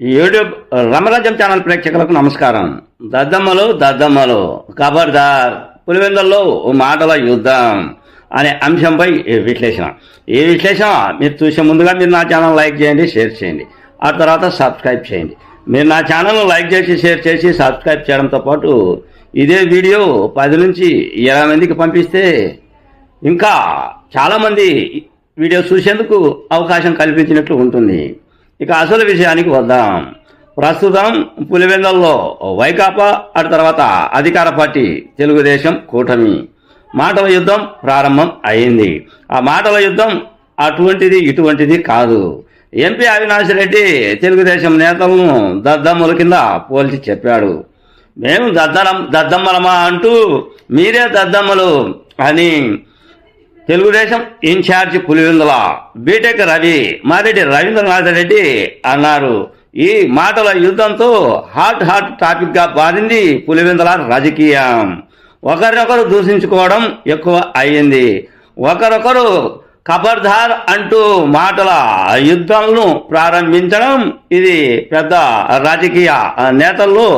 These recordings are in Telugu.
యూట్యూబ్ రమరాజ్యం ఛానల్ ప్రేక్షకులకు నమస్కారం. దద్దమ్మలు దద్దమ్మలు ఖబర్దార్ పులివెందుల్లో ఓ మాటల యుద్ధం అనే అంశంపై విశ్లేషణ. ఈ విశ్లేషణ మీరు చూసే ముందుగా మీరు నా ఛానల్ లైక్ చేయండి షేర్ చేయండి. ఆ తర్వాత సబ్స్క్రైబ్ చేయండి. మీరు నా ఛానల్ లైక్ చేసి షేర్ చేసి సబ్స్క్రైబ్ చేయడంతో పాటు ఇదే వీడియో పది నుంచి ఇరవై మందికి పంపిస్తే ఇంకా చాలామంది వీడియో చూసేందుకు అవకాశం కల్పించినట్లు ఉంటుంది. ఇక అసలు విషయానికి వద్దాం. ప్రస్తుతం పులివెందల్లో వైకాపా అటు తర్వాత అధికార పార్టీ తెలుగుదేశం కూటమి. మాటల యుద్ధం ప్రారంభం అయింది. ఆ మాటల యుద్ధం అటువంటిది ఇటువంటిది కాదు. ఎంపీ అవినాష్ రెడ్డి తెలుగుదేశం నేతలను దద్దమ్మల కింద పోల్చి చెప్పాడు. మేము దద్దరం దద్దమ్మలమా అంటూ మీరే దద్దమ్మలు అని తెలుగుదేశం ఇన్ఛార్జ్ పులివెందుల. బీటెక్ రవి మారెడ్డి రవీంద్రనాథ్ రెడ్డి అన్నారు. ఈ మాటల యుద్ధంతో హాట్ హాట్ టాపిక్గా మారింది పులివెందుల రాజకీయం. ఒకరినొకరు దూషించుకోవడం ఎక్కువ అయ్యింది. ఒకరొకరు ఖబర్దార్ అంటూ మాటల యుద్ధాలను ప్రారంభించడం ఇది పెద్ద రాజకీయ నేతల్లో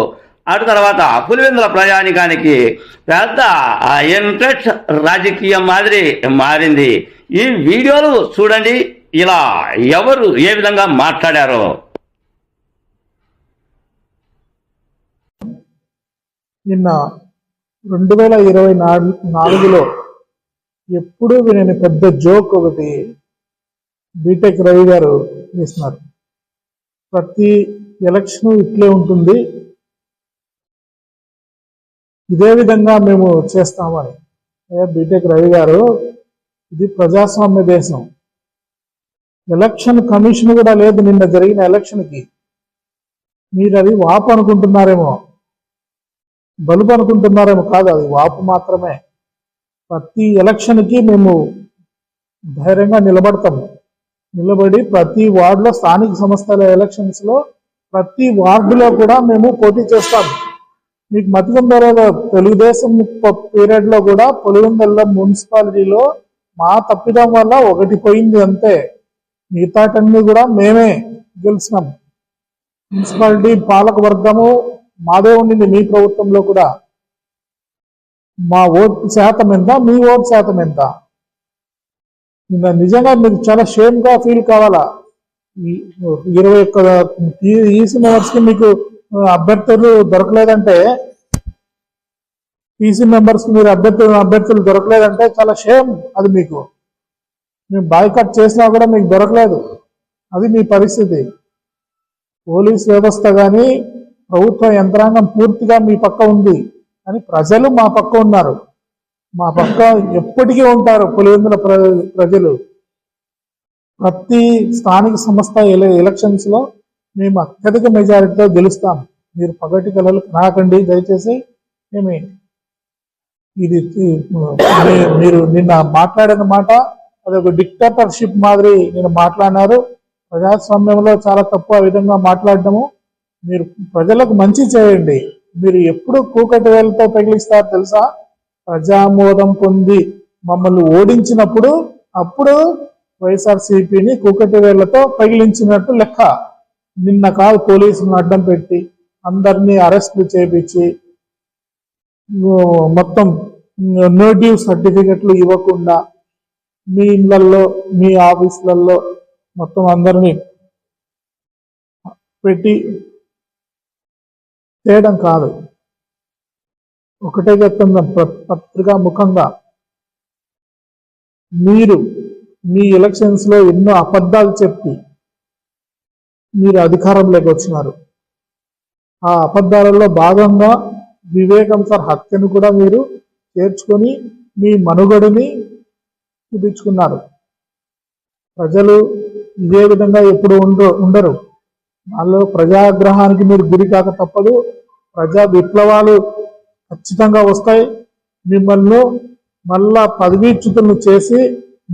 అటు తర్వాత పులివెందుల ప్రయాణికానికి పెద్ద ఇంట్రెస్ట్ రాజకీయం మాదిరి మారింది. ఈ వీడియోలు చూడండి. ఇలా ఎవరు ఏ విధంగా మాట్లాడారో. నిన్న రెండు వేల ఇరవై నాలుగులో ఎప్పుడూ వినని పెద్ద జోక్ ఒకటి బీటెక్ రవి గారు వేసినారు ప్రతి ఎలక్షన్ ఇట్లే ఉంటుంది. ఇదే విధంగా మేము చేస్తామని. ఏ బీటెక్ రవి గారు ఇది ప్రజాస్వామ్య దేశం. ఎలక్షన్ కమిషన్ కూడా లేదు నిన్న జరిగిన ఎలక్షన్కి. మీరు అది వాపు అనుకుంటున్నారేమో. బలుపు అనుకుంటున్నారేమో కాదు అది వాపు మాత్రమే. ప్రతి ఎలక్షన్కి మేము ధైర్యంగా నిలబడతాము. నిలబడి ప్రతి వార్డులో స్థానిక సంస్థల ఎలక్షన్స్లో ప్రతి వార్డులో కూడా మేము పోటీ చేస్తాము. మీకు మతికుందో లేదో తెలుగుదేశం పీరియడ్లో కూడా పొలివెందల్లో మున్సిపాలిటీలో మా తప్పిదం వల్ల ఒకటి పోయింది అంతే. మిగతాటన్ని కూడా మేమే గెలిచినాం. మున్సిపాలిటీ పాలక వర్గము మాదే ఉండింది మీ ప్రభుత్వంలో కూడా. మా ఓటు శాతం ఎంత మీ ఓటు శాతం ఎంత? నిన్న నిజంగా మీకు చాలా షేమ్గా ఫీల్ కావాలా ఇరవై ఒక్క ఈసిన మెంబర్స్కి మీకు అభ్యర్థులు దొరకలేదంటే పీసీ మెంబర్స్ మీరు అభ్యర్థులు అభ్యర్థులు దొరకలేదంటే చాలా షేమ్ అది మీకు. మేము బాయ్కట్ చేసినా కూడా మీకు దొరకలేదు. అది మీ పరిస్థితి. పోలీస్ వ్యవస్థ కానీ ప్రభుత్వ యంత్రాంగం పూర్తిగా మీ పక్క ఉంది కానీ ప్రజలు మా పక్క ఉన్నారు. మా పక్క ఎప్పటికీ ఉంటారు పులివెందుల ప్ర- ప్రజలు. ప్రతి స్థానిక సంస్థ ఎలక్షన్స్లో ఎలక్షన్స్లో మేము అత్యధిక మెజారిటీతో గెలుస్తాం. మీరు పగటి కళలు రాకండి. దయచేసి ఏమి ఇది మీరు నిన్న మాట్లాడిన మాట అది ఒక డిక్టేటర్షిప్ మాదిరి నేను మాట్లాడినారు. ప్రజాస్వామ్యంలో చాలా తప్పు ఆ విధంగా మాట్లాడటము. మీరు ప్రజలకు మంచి చేయండి. మీరు ఎప్పుడు కూకటి వేలతో తగిలిస్తారు తెలుసా? ప్రజామోదం పొంది మమ్మల్ని ఓడించినప్పుడు అప్పుడు వైఎస్ఆర్సీపీని కూకటి వేళ్ళతో పగిలించినట్టు లెక్క. నిన్న కాదు పోలీసులను అడ్డం పెట్టి అందరినీ అరెస్టులు చేపించి మొత్తం నేటివ్ సర్టిఫికెట్లు ఇవ్వకుండా మీ ఇళ్ళలో మీ ఆఫీసులలో మొత్తం అందరినీ పెట్టి చేయడం కాదు. ఒకటే చెప్తున్నాం పత్రికా ముఖంగా మీరు మీ ఎలక్షన్స్లో ఎన్నో అబద్ధాలు చెప్పి మీరు అధికారంలోకి వచ్చినారు. ఆ అబద్ధాలలో భాగంగా వివేకం సార్ హత్యను కూడా మీరు చేర్చుకొని మీ మనుగడని చూపించుకున్నారు. ప్రజలు ఇదే విధంగా ఎప్పుడు ఉండరు ఉండరు. వాళ్ళు ప్రజాగ్రహానికి మీరు గురి కాక తప్పదు. ప్రజా విప్లవాలు ఖచ్చితంగా వస్తాయి. మిమ్మల్ని మళ్ళా పదవీచ్యుతులను చేసి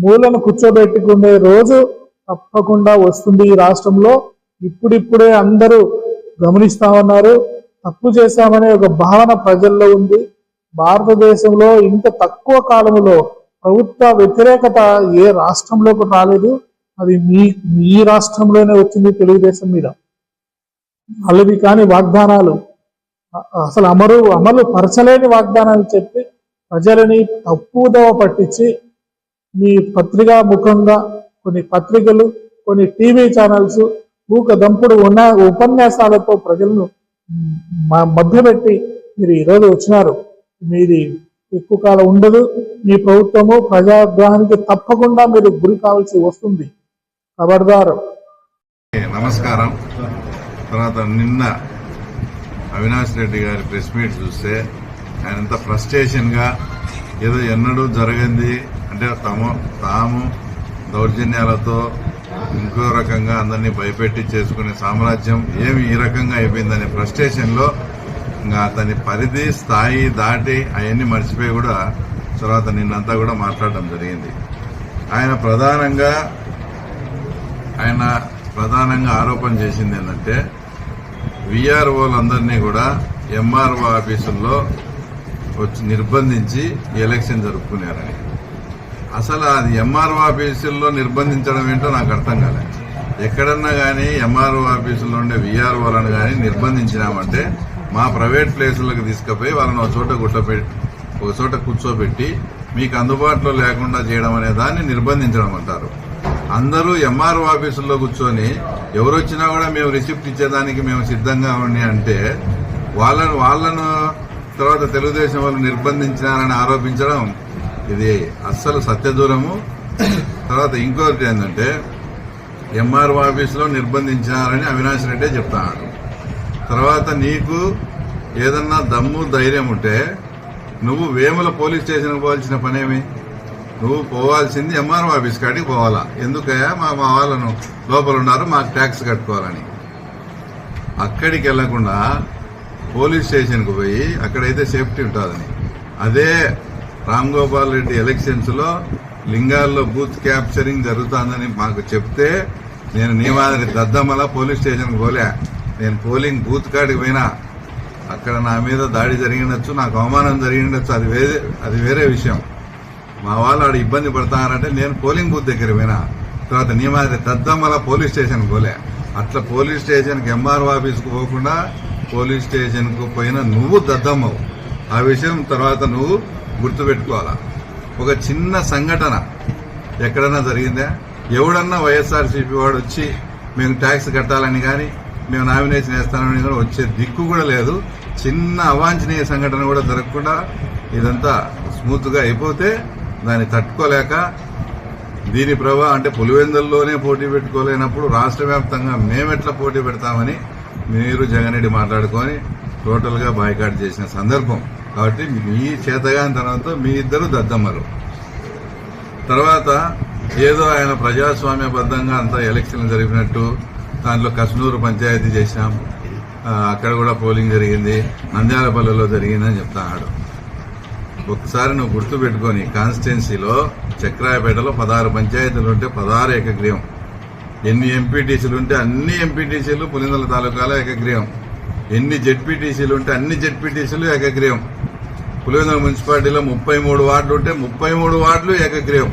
మూలను కూర్చోబెట్టుకునే రోజు తప్పకుండా వస్తుంది ఈ రాష్ట్రంలో. ఇప్పుడిప్పుడే అందరూ గమనిస్తా ఉన్నారు. తప్పు చేశామనే ఒక భావన ప్రజల్లో ఉంది. భారతదేశంలో ఇంత తక్కువ కాలంలో ప్రభుత్వ వ్యతిరేకత ఏ రాష్ట్రంలోకి రాలేదు. అది మీ మీ రాష్ట్రంలోనే వచ్చింది తెలుగుదేశం మీద. వాళ్ళవి కాని వాగ్దానాలు అసలు అమరు అమలు పరచలేని వాగ్దానాలు చెప్పి ప్రజలని తప్పుదవ పట్టించి మీ పత్రికా ముఖంగా కొన్ని పత్రికలు కొన్ని టీవీ ఛానల్స్ ఊక దంపుడు ఉన్న ఉపన్యాసాలతో ప్రజలను మ- మభ్యపెట్టి మీరు ఈరోజు వచ్చినారు. మీది ఎక్కువ కాలం ఉండదు. మీ ప్రభుత్వము ప్రజాగ్రహానికి తప్పకుండా మీరు గురి కావాల్సి వస్తుంది. ఖబర్దారు నమస్కారం. తర్వాత నిన్న అవినాష్ రెడ్డి గారి ప్రెస్ మీట్ చూస్తే ఆయన ఎంత ఫ్రస్ట్రేషన్గా ఏదో ఎన్నడూ జరగంది. అంటే తమ తాము దౌర్జన్యాలతో ఇంకో రకంగా అందరినీ భయపెట్టి చేసుకునే సామ్రాజ్యం ఏమి ఈ రకంగా అయిపోయిందనే ఫ్రస్ట్రేషన్లో ఇంకా అతని పరిధి స్థాయి దాటి అవన్నీ మర్చిపోయి కూడా తర్వాత నిన్నంతా కూడా మాట్లాడడం జరిగింది. ఆయన ప్రధానంగా ఆయన ప్రధానంగా ఆరోపణ చేసింది ఏంటంటే విఆర్ఓలందరినీ కూడా ఎంఆర్ఓ ఆఫీసుల్లో వచ్చి నిర్బంధించి ఎలక్షన్ జరుపుకున్నారని. అసలు అది ఎంఆర్ఓ ఆఫీసుల్లో నిర్బంధించడం ఏంటో నాకు అర్థం కాలేదు ఎక్కడన్నా కానీ ఎంఆర్ఓ ఆఫీసుల్లో ఉండే విఆర్ఓలను కానీ నిర్బంధించినామంటే మా ప్రైవేట్ ప్లేసులకు తీసుకుపోయి వాళ్ళని ఒక చోట గుట్టపెట్టి ఒక చోట కూర్చోబెట్టి మీకు అందుబాటులో లేకుండా చేయడం అనే దాన్ని నిర్బంధించడం అంటారు. అందరూ ఎంఆర్ఓ ఆఫీసుల్లో కూర్చొని ఎవరు వచ్చినా కూడా మేము రిసిప్ట్ ఇచ్చేదానికి మేము సిద్ధంగా ఉండి అంటే వాళ్ళను వాళ్ళను తర్వాత తెలుగుదేశం వాళ్ళు నిర్బంధించినారని ఆరోపించడం ఇది అస్సలు సత్యదూరము తర్వాత ఇంకొకటి ఏంటంటే ఎంఆర్ఓ ఆఫీసులో నిర్బంధించారని అవినాష్ రెడ్డే చెప్తున్నాడు తర్వాత నీకు ఏదన్నా దమ్ము ధైర్యం ఉంటే నువ్వు వేముల పోలీస్ స్టేషన్కి పోవాల్సిన పనేమి? నువ్వు పోవాల్సింది ఎంఆర్ఓ ఆఫీస్ కాడికి పోవాలా? ఎందుకయ్యా? మా మా వాళ్ళను లోపల ఉన్నారు మాకు ట్యాక్స్ కట్టుకోవాలని. అక్కడికి వెళ్ళకుండా పోలీస్ స్టేషన్కి పోయి అక్కడైతే సేఫ్టీ ఉంటుందని. అదే రామ్ గోపాల్ రెడ్డి ఎలక్షన్స్లో లింగాల్లో బూత్ క్యాప్చరింగ్ జరుగుతుందని మాకు చెప్తే నేను నీ మాదిరి దద్దమ్మల పోలీస్ స్టేషన్కి పోలే. నేను పోలింగ్ బూత్ కాడికి పోయినా. అక్కడ నా మీద దాడి జరిగినచ్చు నాకు అవమానం జరిగినచ్చు అది వేరే అది వేరే విషయం. మా వాళ్ళు ఆడ ఇబ్బంది పడతారంటే నేను పోలింగ్ బూత్ దగ్గర పోయినా. తర్వాత నీ మాదిరి దద్దమ్మల పోలీస్ స్టేషన్కి పోలే. అట్లా పోలీస్ స్టేషన్కి ఎంఆర్ఓ ఆఫీస్కి పోకుండా పోలీస్ స్టేషన్కు పోయిన నువ్వు దద్దమ్మవు. ఆ విషయం తర్వాత నువ్వు గుర్తుపెట్టుకోవాలా. ఒక చిన్న సంఘటన ఎక్కడన్నా జరిగిందా? ఎవడన్నా వైఎస్ఆర్సీపీ వాడు వచ్చి మేము ట్యాక్స్ కట్టాలని కానీ మేము నామినేషన్ వేస్తానని కూడా వచ్చే దిక్కు కూడా లేదు. చిన్న అవాంఛనీయ సంఘటన కూడా జరగకుండా ఇదంతా స్మూత్గా అయిపోతే దాన్ని తట్టుకోలేక దీని ప్రభావం అంటే పులివెందుల్లోనే పోటీ పెట్టుకోలేనప్పుడు రాష్ట్ర వ్యాప్తంగా మేమెట్లా పోటీ పెడతామని మీరు జగన్ రెడ్డి మాట్లాడుకొని టోటల్గా బాయ్కాట్ చేసిన సందర్భం. కాబట్టి మీ చేతగాంతనంతో మీ ఇద్దరు దద్దమ్మలు. తర్వాత ఏదో ఆయన ప్రజాస్వామ్యబద్ధంగా అంతా ఎలక్షన్లు జరిపినట్టు దాంట్లో కస్నూరు పంచాయతీ చేశాం. అక్కడ కూడా పోలింగ్ జరిగింది. నంద్యాలపల్లిలో జరిగిందని చెప్తాడు. ఒకసారి నువ్వు గుర్తుపెట్టుకొని కాన్స్టిట్యున్సీలో చక్రాయపేటలో పదహారు పంచాయతీలు ఉంటే పదహారు ఏకగ్రీవం. ఎన్ని ఎంపీటీసీలు ఉంటే అన్ని ఎంపీటీసీలు పులిందల తాలూకాలో ఏకగ్రీవం. ఎన్ని జెడ్పీటీసీలు ఉంటే అన్ని జెడ్పీటీసీలు ఏకగ్రీవం. పులివెందుల మున్సిపాలిటీలో ముప్పై మూడు వార్డులు ఉంటే ముప్పై మూడు వార్డులు ఏకగ్రీవం.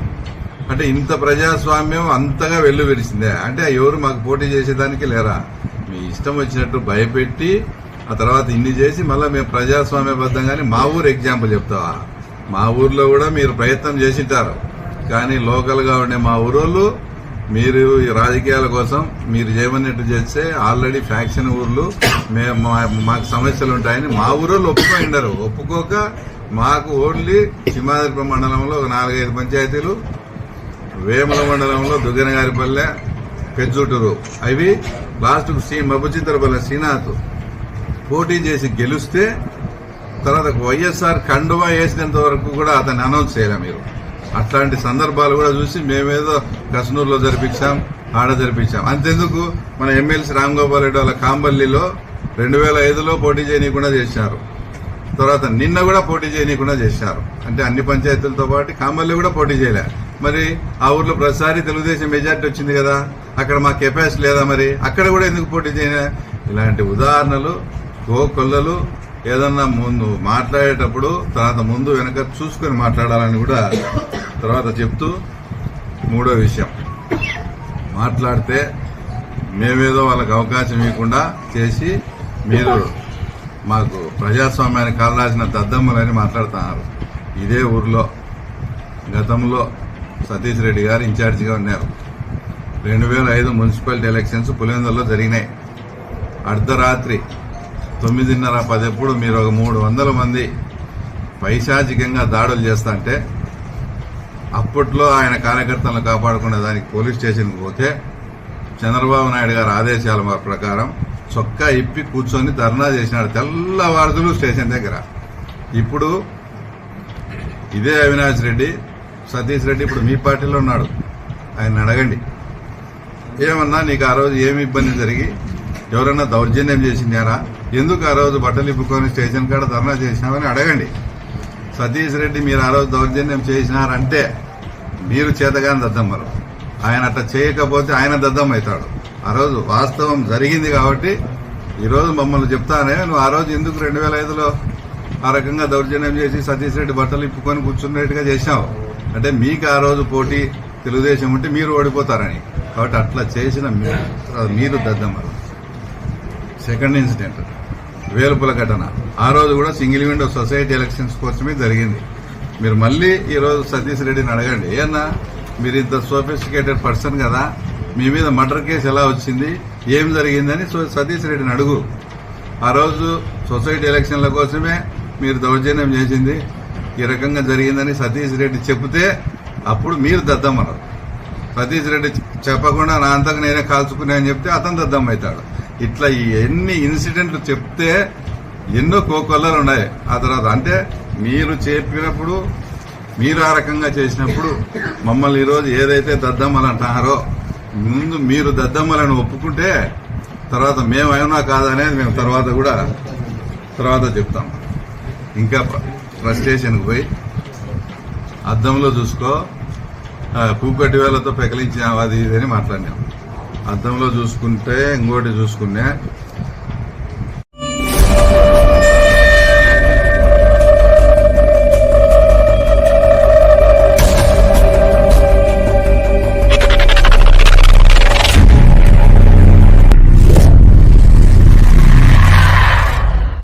అంటే ఇంత ప్రజాస్వామ్యం అంతగా వెళ్ళు విరిచిందే అంటే ఎవరు మాకు పోటీ చేసేదానికి లేరా? మీ ఇష్టం వచ్చినట్టు భయపెట్టి ఆ తర్వాత ఇన్ని చేసి మళ్ళీ మేము ప్రజాస్వామ్యబద్ధంగానే మా ఊరు ఎగ్జాంపుల్ చెప్తావా? మా ఊర్లో కూడా మీరు ప్రయత్నం చేసింటారు. కానీ లోకల్గా ఉండే మా ఊరోళ్ళు మీరు ఈ రాజకీయాల కోసం మీరు చేయమన్నట్టు చేస్తే ఆల్రెడీ ఫ్యాక్షన్ ఊర్లు మేము మా- మాకు సమస్యలు ఉంటాయని మా ఊరోళ్ళు ఒప్పుకోండారు ఒప్పుకోక మాకు ఓన్లీ సింహాద్రిపురం మండలంలో ఒక నాలుగైదు పంచాయతీలు వేముల మండలంలో దుగ్గనగారిపల్లె పెజ్జుటూరు అవి లాస్ట్ శ్రీ మబ్బచిత్రపల్లె శ్రీనాథ్ పోటీ చేసి గెలిస్తే తర్వాత వైఎస్ఆర్ కండువా వేసినంత వరకు కూడా అతన్ని అనౌన్స్ చేయలే మీరు. అట్లాంటి సందర్భాలు కూడా చూసి మేమేదో కసనూరులో జరిపించాం ఆడ జరిపించాం. అంతెందుకు మన ఎమ్మెల్సీ రామ్ గోపాల్ రెడ్డి వాళ్ళ కాంబల్లిలో రెండు వేల ఐదులో పోటీ చేయనీయకుండా చేశారు. తర్వాత నిన్న కూడా పోటీ చేయనీయకుండా చేశారు. అంటే అన్ని పంచాయతీలతో పాటు కామల్లి కూడా పోటీ చేయలే. మరి ఆ ఊర్లో ప్రతిసారి తెలుగుదేశం మెజార్టీ వచ్చింది కదా అక్కడ మా కెపాసిటీ లేదా మరి? అక్కడ కూడా ఎందుకు పోటీ చేయలే? ఇలాంటి ఉదాహరణలు కోకొల్లలు ఏదన్నా ముందు మాట్లాడేటప్పుడు తర్వాత ముందు వెనక చూసుకొని మాట్లాడాలని కూడా తర్వాత చెప్తూ మూడో విషయం. మాట్లాడితే మేమేదో వాళ్ళకి అవకాశం ఇవ్వకుండా చేసి మీరు మాకు ప్రజాస్వామ్యాన్ని కాలరాసిన దద్దమ్మలని మాట్లాడుతున్నారు. ఇదే ఊర్లో గతంలో సతీష్ రెడ్డి గారు ఇన్ఛార్జిగా ఉన్నారు. రెండు వేల ఐదు మున్సిపాలిటీ ఎలక్షన్స్ పులివెందుల్లో జరిగినాయి. అర్ధరాత్రి తొమ్మిదిన్నర పదెప్పుడు మీరు ఒక మూడు వందల మంది పైశాచికంగా దాడులు చేస్తుంటే అప్పట్లో ఆయన కార్యకర్తలను కాపాడుకునే దానికి పోలీస్ స్టేషన్కి పోతే చంద్రబాబు నాయుడు గారి ఆదేశాల ప్రకారం చొక్కా ఇప్పి కూర్చొని ధర్నా చేసినాడు తెల్లవారుదులు స్టేషన్ దగ్గర. ఇప్పుడు ఇదే అవినాష్ రెడ్డి సతీష్ రెడ్డి ఇప్పుడు మీ పార్టీలో ఉన్నాడు. ఆయన అడగండి. ఏమన్నా నీకు ఆ రోజు ఏమి ఇబ్బంది జరిగి ఎవరైనా దౌర్జన్యం చేసిందారా? ఎందుకు ఆ రోజు బట్టలు ఇప్పుకొని స్టేషన్ కాడ ధర్నా చేసినామని అడగండి. సతీష్ రెడ్డి మీరు ఆ రోజు దౌర్జన్యం చేసినారంటే మీరు చేతగాని దద్దమ్మరు ఆయన అట్లా చేయకపోతే ఆయన దద్దం అవుతాడు. ఆ రోజు వాస్తవం జరిగింది కాబట్టి ఈరోజు మమ్మల్ని చెప్తానే నువ్వు ఆ రోజు ఎందుకు రెండు వేల ఐదులో ఆ రకంగా దౌర్జన్యం చేసి సతీష్ రెడ్డి బట్టలు ఇప్పుకొని కూర్చున్నట్టుగా చేసినావు? అంటే మీకు ఆ రోజు పోటీ తెలుగుదేశం ఉంటే మీరు ఓడిపోతారని. కాబట్టి అట్లా చేసిన మీరు దద్దమ్మరు సెకండ్ ఇన్సిడెంట్. వేలుపుల ఘటన. ఆ రోజు కూడా సింగిల్ విండో సొసైటీ ఎలక్షన్స్ కోసమే జరిగింది. మీరు మళ్ళీ ఈరోజు సతీష్ రెడ్డిని అడగండి. ఏమన్నా మీరు ఇంత సోఫిస్టికేటెడ్ పర్సన్ కదా. మీ మీద మర్డర్ కేసు ఎలా వచ్చింది? ఏం జరిగిందని సో- సతీష్ రెడ్డిని అడుగు. ఆ రోజు సొసైటీ ఎలక్షన్ల కోసమే మీరు దౌర్జన్యం చేసింది. ఈ రకంగా జరిగిందని సతీష్ రెడ్డి చెప్తే అప్పుడు మీరు దద్దమ్మన్నారు. సతీష్ రెడ్డి చెప్పకుండా నా అంతకు నేనే కాల్చుకునే అని చెప్తే అతను దద్దం అవుతాడు. ఇట్లా ఎన్ని ఇన్సిడెంట్లు చెప్తే ఎన్నో కోకొల్లలు ఉన్నాయి. ఆ తర్వాత అంటే మీరు చెప్పినప్పుడు మీరు ఆ రకంగా చేసినప్పుడు మమ్మల్ని ఈరోజు ఏదైతే దద్దమ్మలు అంటున్నారో ముందు మీరు దద్దమ్మలను ఒప్పుకుంటే తర్వాత మేమైనా కాదనేది మేము తర్వాత కూడా తర్వాత చెప్తాం. ఇంకా ఫ్రస్ట్రేషన్కి పోయి అద్దంలో చూసుకో ఆ, కూకటి వేలతో పెకలించాం అది ఇది అని మాట్లాడినాం. అద్దంలో చూసుకుంటే ఇంకోటి చూసుకునే